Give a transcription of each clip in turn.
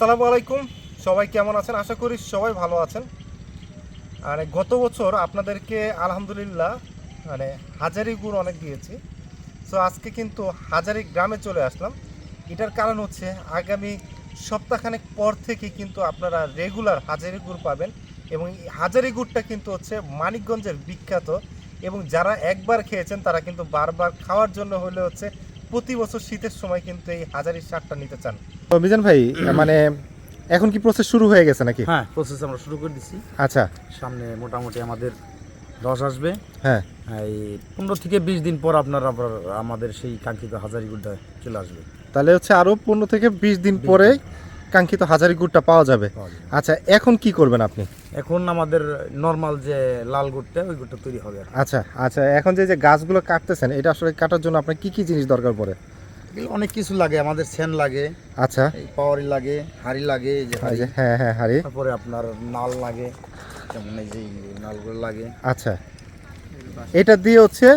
আসসালামু আলাইকুম। সবাই কেমন আছেন? আশা করি সবাই ভালো আছেন। আর, গত বছর আপনাদেরকে আলহামদুলিল্লাহ মানে হাজারি গুড় অনেক দিয়েছি। সো আজকে কিন্তু হাজারি গ্রামে চলে আসলাম। এটার কারণ হচ্ছে, আগামী সপ্তাহখানেক পর থেকে কিন্তু আপনারা রেগুলার হাজারি গুড় পাবেন এবং হাজারি গুড়টা কিন্তু হচ্ছে মানিকগঞ্জের বিখ্যাত এবং যারা একবার খেয়েছেন, তারা কিন্তু বারবার খাওয়ার জন্য হলে হচ্ছে প্রতি বছর শীতের সময় কিন্তু এই হাজারি সারটা নিতে চান। তো মিজান ভাই মানে এখন কি প্রসেস শুরু হয়ে গেছে নাকি? হ্যাঁ প্রসেস আমরা শুরু করে দিছি। আচ্ছা। সামনে মোটামুটি আমাদের দশ আসবে। হ্যাঁ। এই পনেরো থেকে বিশ দিন পর আপনার আবার আমাদের সেই কাঙ্ক্ষিত হাজারি গুড়টা চলে আসবে। তাহলে হচ্ছে আরও পনেরো থেকে বিশ দিন পরে। কাঙ্ক্ষিত হাজারি গুড়টা পাওয়া যাবে। আচ্ছা এখন কি করবেন আপনি? এখন আমাদের নর্মাল যে লাল গুড়টা ওই গুড়টা তৈরি হবে আচ্ছা আচ্ছা এখন যে যে গাছগুলো কাটতেছেন এটা আসলে কাটার জন্য আপনার কি কি জিনিস দরকার পড়ে? অনেক কিছু লাগে আমাদের সেন লাগে আচ্ছা। পাওয়ারি লাগে হাড়ি লাগে যে হাড়ি। হ্যাঁ হ্যাঁ হারি তারপরে আপনার নাল লাগে যেমন এই যে নালগুলো লাগে। আচ্ছা। এটা দিয়ে হচ্ছে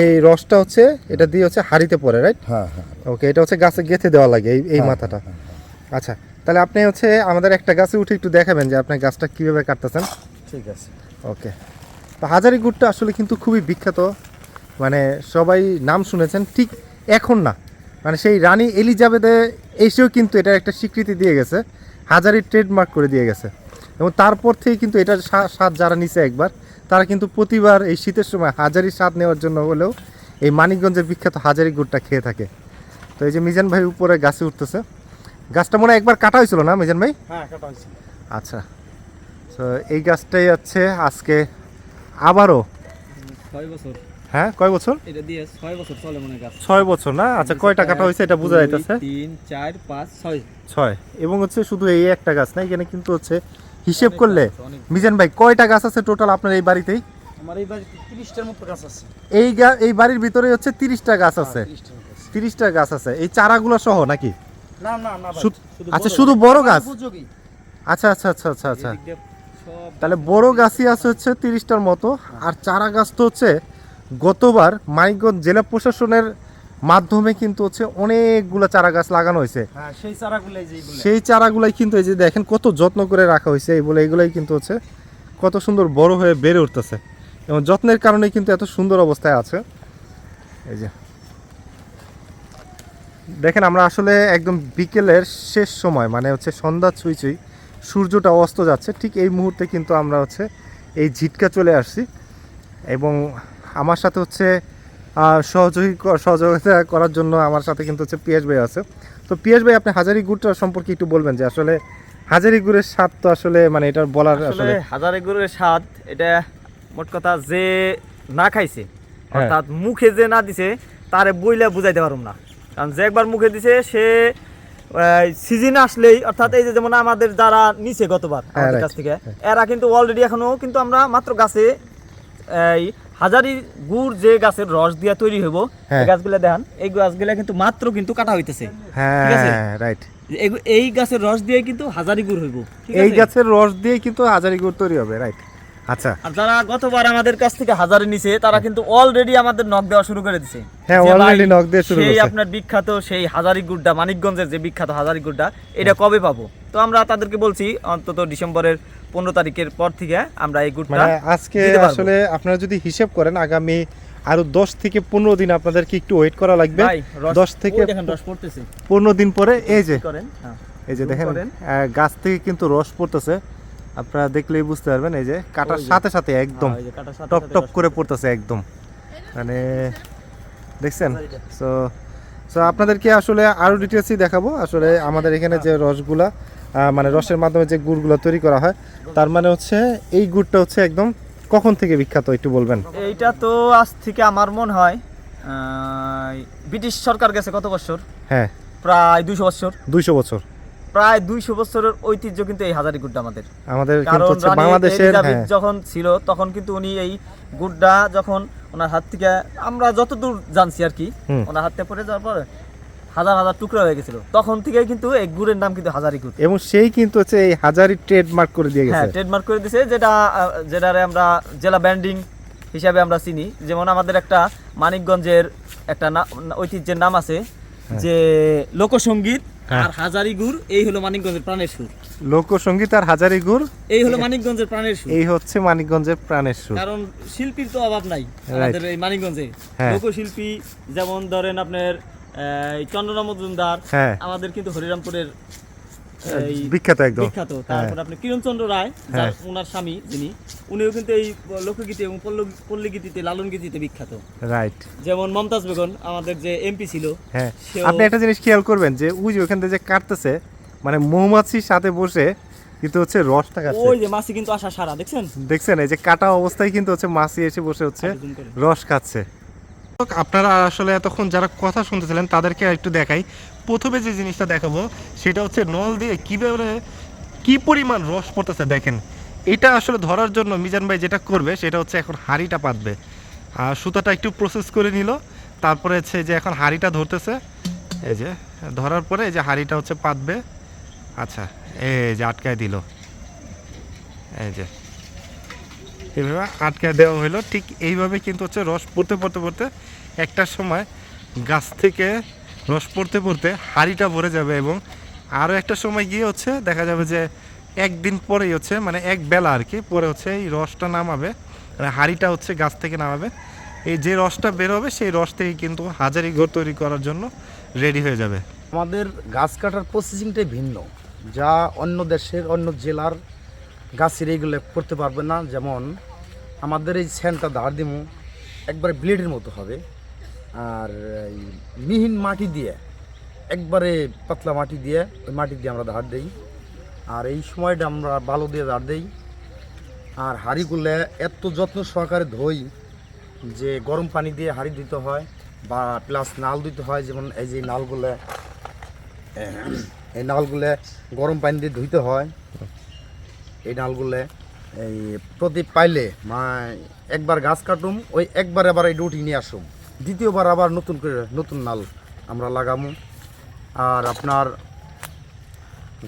এই রসটা হচ্ছে এটা দিয়ে হচ্ছে হাড়িতে পড়ে রাইট হ্যাঁ হ্যাঁ। ওকে এটা হচ্ছে গাছে গেঁথে দেওয়া লাগে এই এই হ্যাঁ, মাথাটা। আচ্ছা তাহলে আপনি হচ্ছে আমাদের একটা গাছে উঠে একটু দেখাবেন যে আপনি গাছটা কীভাবে কাটতেছেন। ঠিক আছে। ওকে। তো হাজারি গুড়টা আসলে কিন্তু খুবই বিখ্যাত। মানে সবাই নাম শুনেছেন ঠিক এখন না। মানে সেই রানী এলিজাবেথে এসেও কিন্তু এটার একটা স্বীকৃতি দিয়ে গেছে। হাজারি ট্রেডমার্ক করে দিয়ে গেছে। এবং তারপর থেকে কিন্তু এটার স্বা- স্বাদ যারা নিছে একবার তারা কিন্তু প্রতিবার এই শীতের সময় হাজারি স্বাদ নেওয়ার জন্য হলেও এই মানিকগঞ্জের বিখ্যাত হাজারি গুড়টা খেয়ে থাকে। তো এই যে মিজান ভাই উপরে গাছে উঠতেছে। গাছটা মনে হয় একবার কাটা হয়েছিল না মিজান ভাই? হ্যাঁ কাটা হয়েছে আচ্ছা। তো এই গাছটাই আছে আজকে আবারও ছয় বছর। হ্যাঁ কয় বছর? এটা দিয়ে ছয় বছর চলে মনে হয় গাছ। ছয় বছর না? আচ্ছা কয়টা কাটা হয়েছে এটা বোঝা যাইতেছে? তিন চার পাঁচ ছয়। ছয়। এবং হচ্ছে শুধু এই একটা গাছ না এখানে কিন্তু হচ্ছে হিসেব করলে। মিজান ভাই কয়টা গাছ আছে টোটাল আপনার এই বাড়িতেই? আমার এই বাড়িতে তিরিশটার মতো গাছ আছে। এই এই বাড়ির ভিতরে হচ্ছে তিরিশটা গাছ আছে। 30 টা আছে। তিরিশটা গাছ আছে। এই চারাগুলো সহ নাকি? না না না ভাই, আচ্ছা শুধু বড় গাছ? আচ্ছা আচ্ছা আচ্ছা আচ্ছা আচ্ছা। তাহলে বড় গাছই আছে হচ্ছে তিরিশটার মতো আর চারা গাছ তো হচ্ছে গতবার মানিকগঞ্জ জেলা প্রশাসনের মাধ্যমে কিন্তু হচ্ছে অনেকগুলো চারা গাছ লাগানো হয়েছে। হ্যাঁ সেই চারাগুলাই কিন্তু এই যে দেখেন কত যত্ন করে রাখা হয়েছে এই বলে এগুলাই কিন্তু হচ্ছে কত সুন্দর বড় হয়ে বেড়ে উঠতেছে। এবং যত্নের কারণে কিন্তু এত সুন্দর অবস্থায় আছে। এই যে। দেখেন আমরা আসলে একদম বিকেলের শেষ সময় মানে হচ্ছে সন্ধ্যা ছুঁই ছুঁই সূর্যটা অস্ত যাচ্ছে ঠিক এই মুহূর্তে কিন্তু আমরা হচ্ছে এই ঝিটকা চলে আসছি এবং আমার সাথে হচ্ছে সহযোগী সহযোগিতা করার জন্য আমার সাথে কিন্তু হচ্ছে পিয়াস ভাই আছে তো পিয়াস ভাই আপনি হাজারি গুড়টা সম্পর্কে একটু বলবেন যে আসলে হাজারি গুড়ের স্বাদ তো আসলে মানে এটার বলার আসলে আসলে হাজারে গুড়ের স্বাদ এটা মোট কথা যে না খাইছে হ্যাঁ। অর্থাৎ মুখে যে না দিছে তারে বইলে বুঝাইতে পারুম না কারণ যে একবার মুখে দিছে সে সিজন আসলেই অর্থাৎ এই যে যেমন আমাদের যারা নিছে গতবার হ্যাঁ, আমাদের কাছ থেকে এরা কিন্তু অলরেডি এখনও কিন্তু আমরা মাত্র গাছে এই হাজারি গুড় যে গাছের রস দিয়া তৈরি হইব হ্যাঁ। এই গাছগুলা দেখান এই গাছগুলা কিন্তু মাত্র কিন্তু কাটা হইতেছে। ঠিক আছে? হ্যাঁ রাইট এই- এই গাছের রস দিয়ে কিন্তু হাজারি গুড় হইব। এই গাছের রস দিয়ে কিন্তু হাজারি গুড় তৈরি হবে রাইট আচ্ছা। আর যারা গতবার আমাদের কাছ থেকে হাজারে নিছে তারা কিন্তু অলরেডি আমাদের নক দেওয়া শুরু করে দিছে। হ্যাঁ, ভাই, দিয়ে শুরু সেই আপনার বিখ্যাত সেই হাজারি গুড়টা মানিকগঞ্জের যে বিখ্যাত হাজারি গুড়টা এটা কবে পাবো? তো আমরা তাদেরকে বলছি অন্তত ডিসেম্বরের পনেরো তারিখের পর থেকে আমরা এই গুড়টা মানে আজকে আসলে আপনারা যদি হিসেব করেন আগামী আরও দশ থেকে পনেরো দিন আপনাদেরকে একটু ওয়েট করা লাগবে। দশ থেকে পনেরো দিন পরে এই যে হ্যাঁ। এই যে দেখেন গাছ থেকে কিন্তু রস পড়তেছে। আপনারা দেখলেই বুঝতে পারবেন এই যে কাটার সাথে সাথে একদম হ্যাঁ, টপ টপ করে পড়তেছে একদম। মানে দেখছেন? সো সো আপনাদেরকে আসলে আরও ডিটেলসই দেখাবো। আসলে আমাদের এখানে যে রসগুলা মানে রসের মাধ্যমে যে গুড়গুলো তৈরি করা হয় তার মানে হচ্ছে এই গুড়টা হচ্ছে একদম কখন থেকে বিখ্যাত একটু বলবেন? এইটা তো আজ থেকে আমার মনে হয় ব্রিটিশ সরকার গেছে কত বছর? হ্যাঁ। প্রায় দুইশো বছর। দুইশো বছর। প্রায় দুইশো বছরের ঐতিহ্য কিন্তু এই হাজারি গুড়টা আমাদের। আমাদের কারণ বাংলাদেশের হ্যাঁ। যখন ছিল তখন কিন্তু উনি এই গুড়টা যখন ওনার হাত থেকে আমরা যতদূর জানছি আর কি ওনার হাত থেকে পড়ে যাওয়ার পর হাজার হাজার টুকরা হয়ে গেছিল। তখন থেকেই কিন্তু এই গুড়ের নাম কিন্তু হাজারি গুড়। এবং সেই কিন্তু হচ্ছে এই হাজারি ট্রেডমার্ক করে দিয়ে হ্যাঁ গেছে। ট্রেডমার্ক করে দিছে যেটা যেটারে আমরা জেলা ব্যান্ডিং হিসাবে আমরা চিনি। যেমন আমাদের একটা মানিকগঞ্জের একটা ঐতিহ্যের নাম আছে হ্যাঁ। যে লোকসঙ্গীত। আর হাজারি গুড় এই হলো মানিকগঞ্জের প্রাণের সুর। লোকসঙ্গীত আর হাজারি গুড় এই হলো মানিকগঞ্জের প্রাণের সুর। এই হচ্ছে মানিকগঞ্জের প্রাণের সুর। কারণ শিল্পীর তো অভাব নাই আমাদের এই মানিকগঞ্জে। হ্যাঁ। লোকশিল্পী যেমন ধরেন আপনার এই চন্দ্রনা মজুমদার হ্যাঁ। আমাদের কিন্তু হরিরামপুরের বিখ্যাত একদম। বিখ্যাত। তারপর আপনি কিরণচন্দ্র রায় যার ওনার স্বামী যিনি উনিও কিন্তু এই লোকগীতি এবং পল্ল- পল্লী গীতিতে লালন গীতিতে বিখ্যাত। রাইট যেমন মমতাজ বেগম আমাদের যে এমপি ছিল হ্যাঁ। আপনি একটা জিনিস খেয়াল করবেন যে ওই যে ওখান থেকে যে কাটতেছে মানে মৌমাছির সাথে বসে কিন্তু হচ্ছে রসটা ওই যে মাসি কিন্তু আসা সারা দেখছেন? দেখছেন এই যে কাটা অবস্থায় কিন্তু হচ্ছে মাছি এসে বসে হচ্ছে। রস খাচ্ছে আপনারা আসলে এতক্ষণ যারা কথা শুনতেছিলেন, তাদেরকে একটু দেখাই। প্রথমে যে জিনিসটা দেখাবো, সেটা হচ্ছে নল দিয়ে কীভাবে, কি পরিমাণ রস পড়তেছে দেখেন। এটা আসলে ধরার জন্য মিজান ভাই যেটা করবে, সেটা হচ্ছে এখন হাঁড়িটা পাতবে। আর সুতাটা একটু প্রসেস করে নিল। তারপরে হচ্ছে যে এখন হাঁড়িটা ধরতেছে। এই যে, ধরার পরে এই যে হাঁড়িটা হচ্ছে পাতবে। আচ্ছা এই যে আটকায় দিল। এই যে এইভাবে আটকে দেওয়া হলো। ঠিক এইভাবে কিন্তু হচ্ছে রস পড়তে পড়তে পড়তে একটা সময় গাছ থেকে রস পড়তে পড়তে হাঁড়িটা ভরে যাবে এবং আরও একটা সময় গিয়ে হচ্ছে দেখা যাবে যে একদিন পরেই হচ্ছে মানে এক বেলা আর কি, পরে হচ্ছে এই রসটা নামাবে মানে হাঁড়িটা হচ্ছে গাছ থেকে নামাবে। এই যে রসটা বের হবে, সেই রস থেকে কিন্তু হাজারি ঘর তৈরি করার জন্য রেডি হয়ে যাবে। আমাদের গাছ কাটার প্রসেসিংটাই ভিন্ন। যা অন্য দেশের, অন্য জেলার গাছের এইগুলো করতে পারবে না। যেমন আমাদের এই স্যানটা ধার দিমু, একবারে ব্লেডের মতো হবে। আর এই মিহিন মাটি দিয়ে, একবারে পাতলা মাটি দিয়ে, ওই মাটি দিয়ে আমরা ধার দিই। আর এই সময়টা আমরা বালু দিয়ে ধার দিই। আর হাঁড়িগুলো এত যত্ন সহকারে ধুই যে গরম পানি দিয়ে হাঁড়ি দিতে হয় বা প্লাস নাল দিতে হয়, যেমন এই যে নালগুলো, এই নালগুলো গরম পানি দিয়ে ধুইতে হয়। এই নালগুলো এই প্রতি পাইলে মা, একবার গাছ কাটুম, ওই একবার আবার এই উঠিয়ে নিয়ে আসুম। দ্বিতীয়বার আবার নতুন করে নতুন নাল আমরা লাগামু। আর আপনার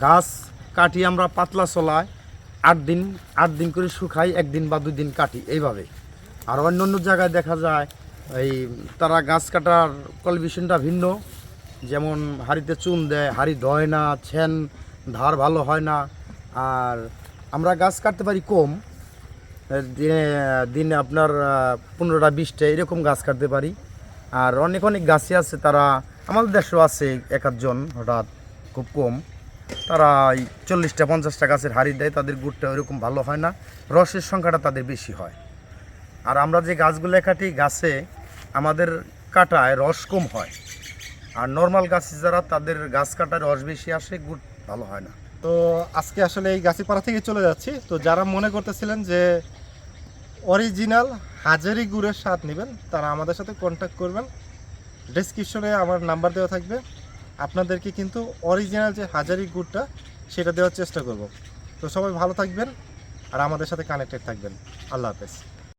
গাছ কাটি আমরা পাতলা চলায়, আট দিন আট দিন করে শুকাই, একদিন বা দুই দিন কাটি, এইভাবে। আর অন্য অন্য জায়গায় দেখা যায়, এই তারা গাছ কাটার কলিভিশনটা ভিন্ন। যেমন হাড়িতে চুন দেয়, হাড়ি ধয় না, ছেন, ধার ভালো হয় না। আর আমরা গাছ কাটতে পারি কম দিনে দিনে আপনার পনেরোটা, বিশটা এরকম গাছ কাটতে পারি। আর অনেক অনেক গাছই আছে, তারা, আমাদের দেশেও আছে এক আধজন, হঠাৎ খুব কম। তারা এই চল্লিশটা, পঞ্চাশটা গাছের হাড়ি দেয়, তাদের গুড়টা ওইরকম ভালো হয় না, রসের সংখ্যাটা তাদের বেশি হয়। আর আমরা যে গাছগুলো কাটি, গাছে আমাদের কাটায় রস কম হয়। আর নর্মাল গাছে যারা তাদের গাছ কাটায় রস বেশি আসে, গুড় ভালো হয় না। তো আজকে আসলে এই গাছিপাড়া থেকে চলে যাচ্ছি। তো যারা মনে করতেছিলেন যে অরিজিনাল হাজারি গুড়ের স্বাদ নেবেন, তারা আমাদের সাথে কন্ট্যাক্ট করবেন। ডেসক্রিপশনে আমার নাম্বার দেওয়া থাকবে। আপনাদেরকে কিন্তু অরিজিনাল যে হাজারি গুড়টা, সেটা দেওয়ার চেষ্টা করব। তো সবাই ভালো থাকবেন আর আমাদের সাথে কানেক্টেড থাকবেন। আল্লাহ হাফেজ।